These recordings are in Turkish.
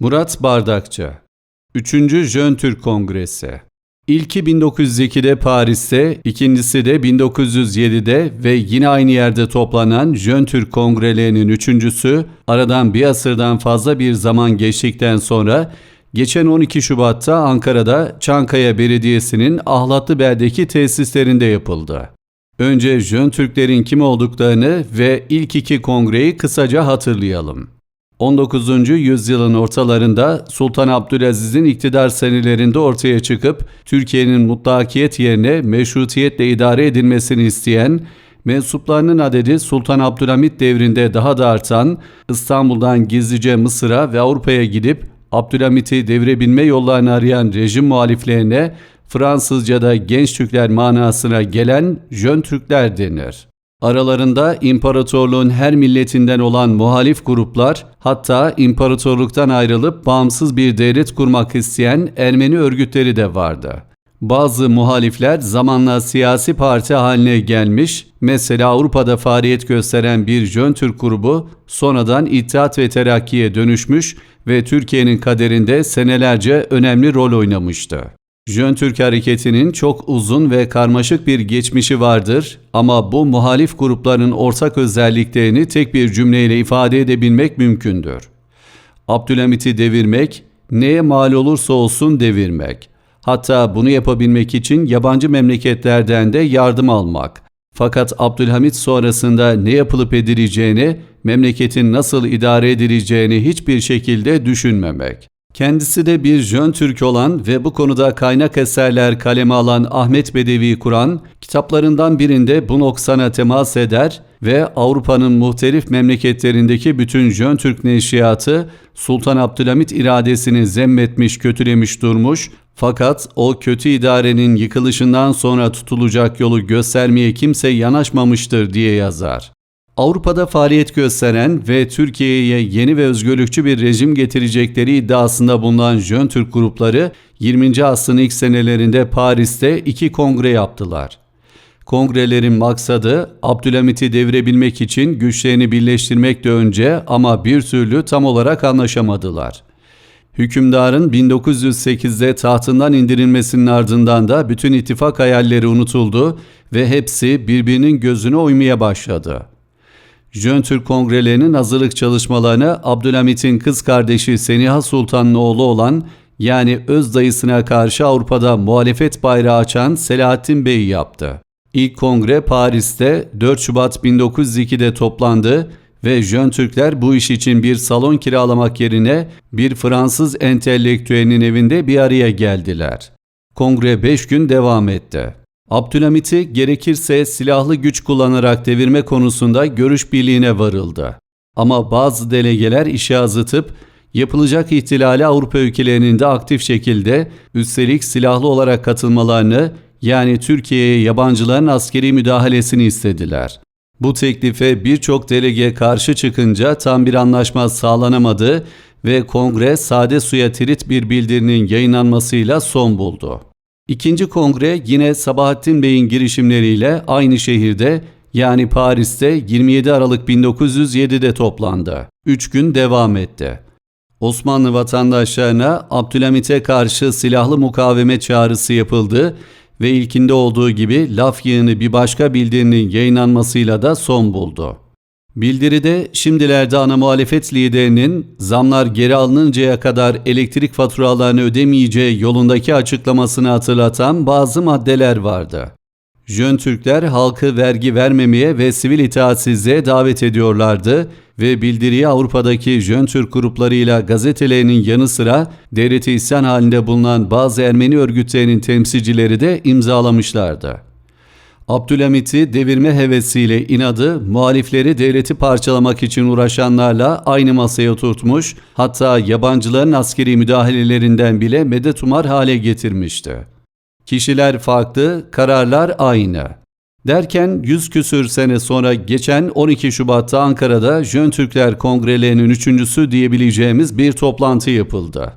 Murat Bardakçı 3. Jön Türk Kongresi İlki 1902'de Paris'te, ikincisi de 1907'de ve yine aynı yerde toplanan Jön Türk Kongrelerinin üçüncüsü aradan bir asırdan fazla bir zaman geçtikten sonra geçen 12 Şubat'ta Ankara'da Çankaya Belediyesi'nin Ahlatlıbel'deki tesislerinde yapıldı. Önce Jön Türklerin kim olduklarını ve ilk iki kongreyi kısaca hatırlayalım. 19. yüzyılın ortalarında Sultan Abdülaziz'in iktidar senelerinde ortaya çıkıp Türkiye'nin mutlakiyet yerine meşrutiyetle idare edilmesini isteyen, mensuplarının adedi Sultan Abdülhamit devrinde daha da artan, İstanbul'dan gizlice Mısır'a ve Avrupa'ya gidip Abdülhamit'i devirebilme yollarını arayan rejim muhaliflerine Fransızca'da genç Türkler manasına gelen Jön Türkler denir. Aralarında imparatorluğun her milletinden olan muhalif gruplar, hatta imparatorluktan ayrılıp bağımsız bir devlet kurmak isteyen Ermeni örgütleri de vardı. Bazı muhalifler zamanla siyasi parti haline gelmiş, mesela Avrupa'da faaliyet gösteren bir Jön grubu sonradan İttihat ve Terakki'ye dönüşmüş ve Türkiye'nin kaderinde senelerce önemli rol oynamıştı. Jön Türk hareketinin çok uzun ve karmaşık bir geçmişi vardır ama bu muhalif grupların ortak özelliklerini tek bir cümleyle ifade edebilmek mümkündür. Abdülhamit'i devirmek, neye mal olursa olsun devirmek. Hatta bunu yapabilmek için yabancı memleketlerden de yardım almak. Fakat Abdülhamit sonrasında ne yapılıp edileceğini, memleketin nasıl idare edileceğini hiçbir şekilde düşünmemek. Kendisi de bir Jön Türk olan ve bu konuda kaynak eserler kaleme alan Ahmet Bedevi Kur'an, kitaplarından birinde bu noksana temas eder ve Avrupa'nın muhtelif memleketlerindeki bütün Jön Türk neşriyatı Sultan Abdülhamit iradesini zemmetmiş, kötülemiş durmuş fakat o kötü idarenin yıkılışından sonra tutulacak yolu göstermeye kimse yanaşmamıştır diye yazar. Avrupa'da faaliyet gösteren ve Türkiye'ye yeni ve özgürlükçü bir rejim getirecekleri iddiasında bulunan Jön Türk grupları 20. asrın ilk senelerinde Paris'te iki kongre yaptılar. Kongrelerin maksadı Abdülhamit'i devirebilmek için güçlerini birleştirmekle önce ama bir türlü tam olarak anlaşamadılar. Hükümdarın 1908'de tahtından indirilmesinin ardından da bütün ittifak hayalleri unutuldu ve hepsi birbirinin gözüne uymaya başladı. Jön Türk kongrelerinin hazırlık çalışmalarını Abdülhamit'in kız kardeşi Seniha Sultan'ın oğlu olan yani öz dayısına karşı Avrupa'da muhalefet bayrağı açan Selahattin Bey yaptı. İlk kongre Paris'te 4 Şubat 1902'de toplandı ve Jön Türkler bu iş için bir salon kiralamak yerine bir Fransız entelektüelinin evinde bir araya geldiler. Kongre 5 gün devam etti. Abdülhamit'i gerekirse silahlı güç kullanarak devirme konusunda görüş birliğine varıldı. Ama bazı delegeler işe azıtıp yapılacak ihtilali Avrupa ülkelerinin de aktif şekilde üstelik silahlı olarak katılmalarını yani Türkiye'ye yabancıların askeri müdahalesini istediler. Bu teklife birçok delege karşı çıkınca tam bir anlaşma sağlanamadı ve kongre sade suya tirit bir bildirinin yayınlanmasıyla son buldu. İkinci kongre yine Sabahattin Bey'in girişimleriyle aynı şehirde yani Paris'te 27 Aralık 1907'de toplandı. 3 gün devam etti. Osmanlı vatandaşlarına Abdülhamit'e karşı silahlı mukavemet çağrısı yapıldı ve ilkinde olduğu gibi laf yığını bir başka bildirinin yayınlanmasıyla da son buldu. Bildiride şimdilerde ana muhalefet liderinin zamlar geri alınıncaya kadar elektrik faturalarını ödemeyeceği yolundaki açıklamasını hatırlatan bazı maddeler vardı. Jön Türkler halkı vergi vermemeye ve sivil itaatsizliğe davet ediyorlardı ve bildiriyi Avrupa'daki Jön Türk gruplarıyla gazetelerinin yanı sıra devleti isyan halinde bulunan bazı Ermeni örgütlerinin temsilcileri de imzalamışlardı. Abdülhamit'i devirme hevesiyle inadı muhalifleri devleti parçalamak için uğraşanlarla aynı masaya oturtmuş hatta yabancıların askeri müdahalelerinden bile medet umar hale getirmişti. Kişiler farklı, kararlar aynı. Derken yüz küsür sene sonra geçen 12 Şubat'ta Ankara'da Jön Türkler Kongrelerinin üçüncüsü diyebileceğimiz bir toplantı yapıldı.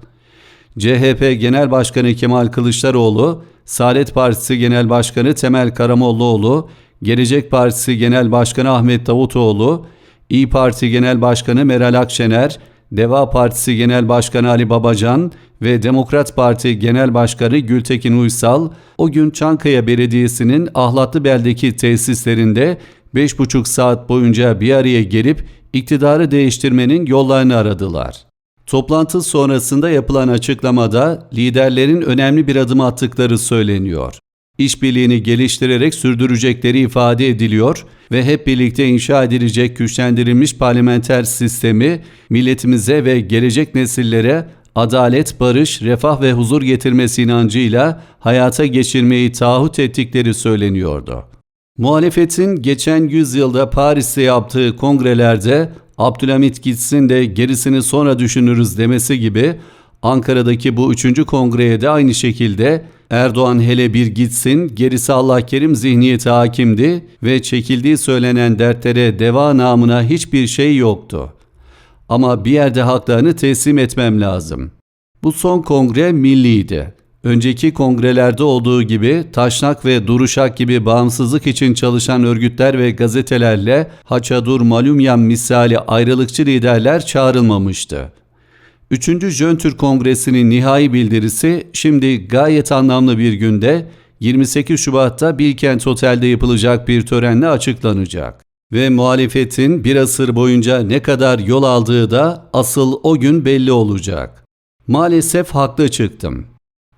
CHP Genel Başkanı Kemal Kılıçdaroğlu, Saadet Partisi Genel Başkanı Temel Karamollaoğlu, Gelecek Partisi Genel Başkanı Ahmet Davutoğlu, İyi Parti Genel Başkanı Meral Akşener, Deva Partisi Genel Başkanı Ali Babacan ve Demokrat Parti Genel Başkanı Gültekin Uysal o gün Çankaya Belediyesi'nin Ahlatlıbel'deki tesislerinde 5,5 saat boyunca bir araya gelip iktidarı değiştirmenin yollarını aradılar. Toplantı sonrasında yapılan açıklamada liderlerin önemli bir adım attıkları söyleniyor. İşbirliğini geliştirerek sürdürecekleri ifade ediliyor ve hep birlikte inşa edilecek güçlendirilmiş parlamenter sistemi milletimize ve gelecek nesillere adalet, barış, refah ve huzur getirmesi inancıyla hayata geçirmeyi taahhüt ettikleri söyleniyordu. Muhalefetin geçen yüzyılda Paris'te yaptığı kongrelerde Abdülhamit gitsin de gerisini sonra düşünürüz demesi gibi Ankara'daki bu üçüncü kongreye de aynı şekilde Erdoğan hele bir gitsin gerisi Allah kerim zihniyeti hakimdi ve çekildiği söylenen dertlere deva namına hiçbir şey yoktu. Ama bir yerde haklarını teslim etmem lazım. Bu son kongre milliydi. Önceki kongrelerde olduğu gibi Taşnak ve Duruşak gibi bağımsızlık için çalışan örgütler ve gazetelerle Haçadur Malumyan misali ayrılıkçı liderler çağrılmamıştı. Üçüncü Jön Türk Kongresi'nin nihai bildirisi şimdi gayet anlamlı bir günde 28 Şubat'ta Bilkent Otel'de yapılacak bir törenle açıklanacak. Ve muhalefetin bir asır boyunca ne kadar yol aldığı da asıl o gün belli olacak. Maalesef haklı çıktım.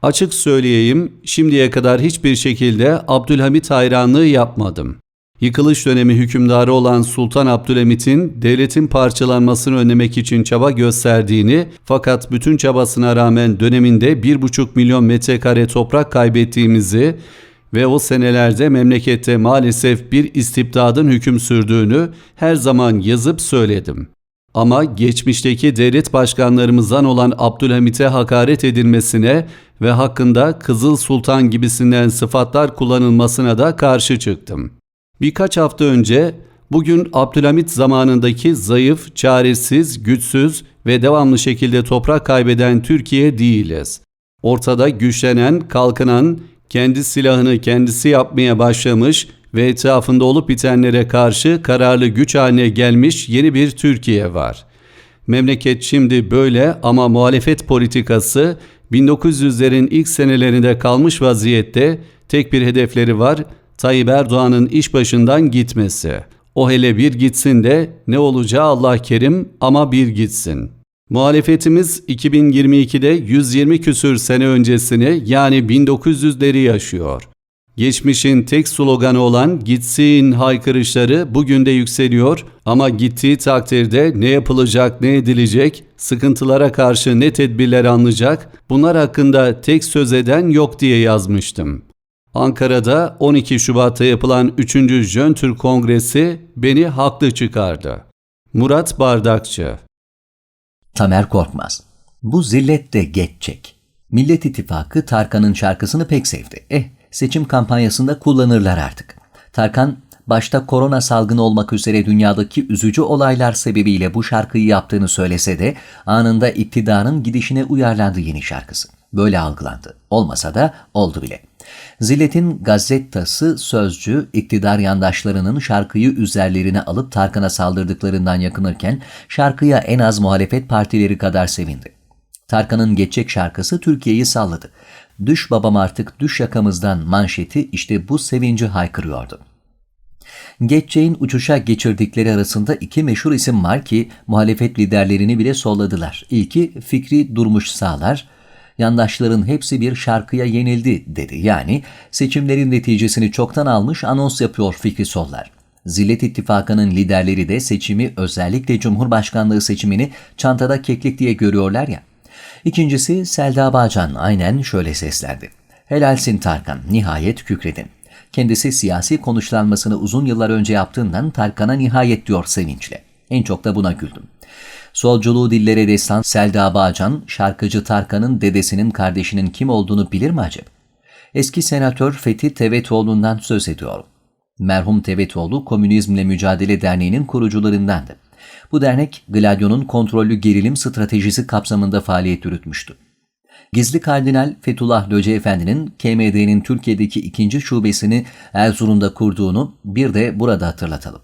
Açık söyleyeyim, şimdiye kadar hiçbir şekilde Abdülhamit hayranlığı yapmadım. Yıkılış dönemi hükümdarı olan Sultan Abdülhamit'in devletin parçalanmasını önlemek için çaba gösterdiğini fakat bütün çabasına rağmen döneminde 1,5 milyon metrekare toprak kaybettiğimizi ve o senelerde memlekette maalesef bir istibdadın hüküm sürdüğünü her zaman yazıp söyledim. Ama geçmişteki devlet başkanlarımızdan olan Abdülhamit'e hakaret edilmesine ve hakkında Kızıl Sultan gibisinden sıfatlar kullanılmasına da karşı çıktım. Birkaç hafta önce bugün Abdülhamit zamanındaki zayıf, çaresiz, güçsüz ve devamlı şekilde toprak kaybeden Türkiye değiliz. Ortada güçlenen, kalkınan, kendi silahını kendisi yapmaya başlamış ve etrafında olup bitenlere karşı kararlı güç haline gelmiş yeni bir Türkiye var. Memleket şimdi böyle ama muhalefet politikası 1900'lerin ilk senelerinde kalmış vaziyette tek bir hedefleri var, Tayyip Erdoğan'ın iş başından gitmesi. O hele bir gitsin de ne olacağı Allah kerim ama bir gitsin. Muhalefetimiz 2022'de 120 küsür sene öncesini yani 1900'leri yaşıyor. Geçmişin tek sloganı olan gitsin haykırışları bugün de yükseliyor ama gittiği takdirde ne yapılacak ne edilecek, sıkıntılara karşı ne tedbirler alınacak bunlar hakkında tek söz eden yok diye yazmıştım. Ankara'da 12 Şubat'ta yapılan 3. Jön Türk Kongresi beni haklı çıkardı. Murat Bardakçı Tamer Korkmaz Bu zillet de geçecek. Millet İttifakı Tarkan'ın şarkısını pek sevdi. Eh seçim kampanyasında kullanırlar artık. Tarkan başta korona salgını olmak üzere dünyadaki üzücü olaylar sebebiyle bu şarkıyı yaptığını söylese de anında iktidarın gidişine uyarlandı yeni şarkısı. Böyle algılandı. Olmasa da oldu bile. Zillet'in gazettası sözcü iktidar yandaşlarının şarkıyı üzerlerine alıp Tarkan'a saldırdıklarından yakınırken şarkıya en az muhalefet partileri kadar sevindi. Tarkan'ın Geçecek şarkısı Türkiye'yi salladı. Düş babam artık düş yakamızdan manşeti işte bu sevinci haykırıyordu. Geçeceğin uçuşa geçirdikleri arasında iki meşhur isim var ki muhalefet liderlerini bile solladılar. İlki Fikri Durmuş Sağlar, yandaşların hepsi bir şarkıya yenildi dedi. Yani seçimlerin neticesini çoktan almış anons yapıyor Fikri Sollar. Zillet İttifakı'nın liderleri de seçimi özellikle Cumhurbaşkanlığı seçimini çantada keklik diye görüyorlar ya. İkincisi Selda Bağcan aynen şöyle seslendi. Helalsin Tarkan, nihayet kükredin. Kendisi siyasi konuşlanmasını uzun yıllar önce yaptığından Tarkan'a nihayet diyor sevinçle. En çok da buna güldüm. Solculuğu dillere destan Selda Bağcan, şarkıcı Tarkan'ın dedesinin kardeşinin kim olduğunu bilir mi acaba? Eski senatör Fethi Tevetoğlu'ndan söz ediyorum. Merhum Tevetoğlu Komünizmle Mücadele Derneği'nin kurucularındandı. Bu dernek Gladio'nun kontrollü gerilim stratejisi kapsamında faaliyet yürütmüştü. Gizli Kardinal Fethullah Löce Efendi'nin KMD'nin Türkiye'deki ikinci şubesini Erzurum'da kurduğunu bir de burada hatırlatalım.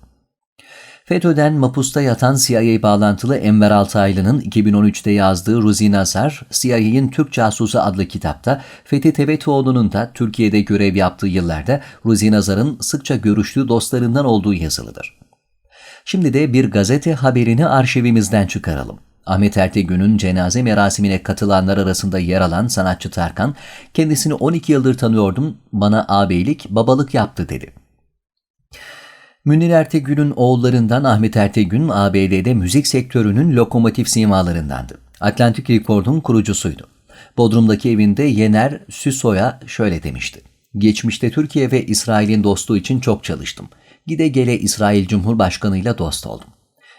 FETÖ'den mapusta yatan CIA bağlantılı Enver Altaylı'nın 2013'te yazdığı Ruzi Nazar, CIA'nin Türk Casusu adlı kitapta Fethi Tebetoğlu'nun da Türkiye'de görev yaptığı yıllarda Ruzi Nazar'ın sıkça görüştüğü dostlarından olduğu yazılıdır. Şimdi de bir gazete haberini arşivimizden çıkaralım. Ahmet Ertegün'ün cenaze merasimine katılanlar arasında yer alan sanatçı Tarkan, kendisini 12 yıldır tanıyordum, bana ağabeylik, babalık yaptı dedi. Münir Ertegün'ün oğullarından Ahmet Ertegün, ABD'de müzik sektörünün lokomotif simalarındandı. Atlantic Record'un kurucusuydu. Bodrum'daki evinde Yener Süsoy'a şöyle demişti. Geçmişte Türkiye ve İsrail'in dostluğu için çok çalıştım. Gide gele İsrail Cumhurbaşkanı'yla dost oldum.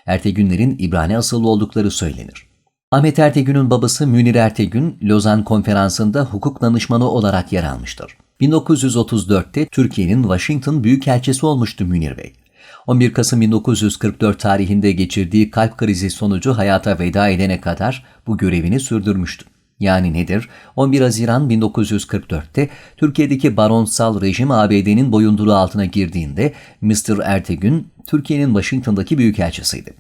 Ertegünlerin İbrani asıllı oldukları söylenir. Ahmet Ertegün'ün babası Münir Ertegün, Lozan Konferansı'nda hukuk danışmanı olarak yer almıştır. 1934'te Türkiye'nin Washington Büyükelçisi olmuştu Münir Bey. 11 Kasım 1944 tarihinde geçirdiği kalp krizi sonucu hayata veda edene kadar bu görevini sürdürmüştü. Yani nedir? 11 Haziran 1944'te Türkiye'deki baronsal rejim ABD'nin boyunduruğu altına girdiğinde Mr. Ertegün Türkiye'nin Washington'daki büyükelçisiydi.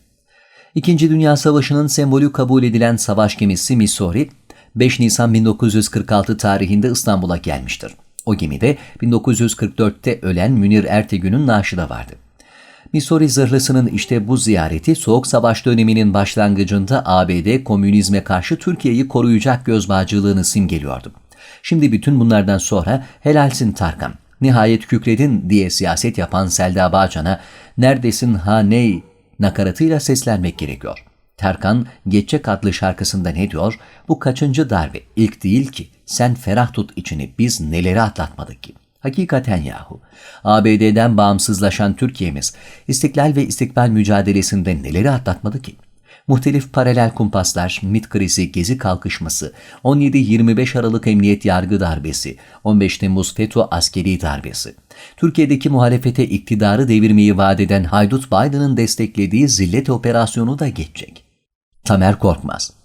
İkinci Dünya Savaşı'nın sembolü kabul edilen savaş gemisi Missouri 5 Nisan 1946 tarihinde İstanbul'a gelmiştir. O gemide 1944'te ölen Münir Ertegün'ün naaşı da vardı. Missouri zırhlısının işte bu ziyareti Soğuk Savaş döneminin başlangıcında ABD komünizme karşı Türkiye'yi koruyacak gözbağcılığını simgeliyordu. Şimdi bütün bunlardan sonra helalsin Tarkan, nihayet kükredin diye siyaset yapan Selda Bağcan'a neredesin ha ney nakaratıyla seslenmek gerekiyor. Tarkan Geçecek adlı şarkısında ne diyor? Bu kaçıncı darbe? İlk değil ki. Sen ferah tut içini. Biz neleri atlatmadık ki? Hakikaten yahu. ABD'den bağımsızlaşan Türkiye'miz istiklal ve istikbal mücadelesinde neleri atlatmadı ki? Muhtelif paralel kumpaslar, MİT krizi, gezi kalkışması, 17-25 Aralık Emniyet Yargı darbesi, 15 Temmuz FETÖ askeri darbesi. Türkiye'deki muhalefete iktidarı devirmeyi vaat eden Haydut Biden'ın desteklediği zillet operasyonu da geçecek. Tamer Korkmaz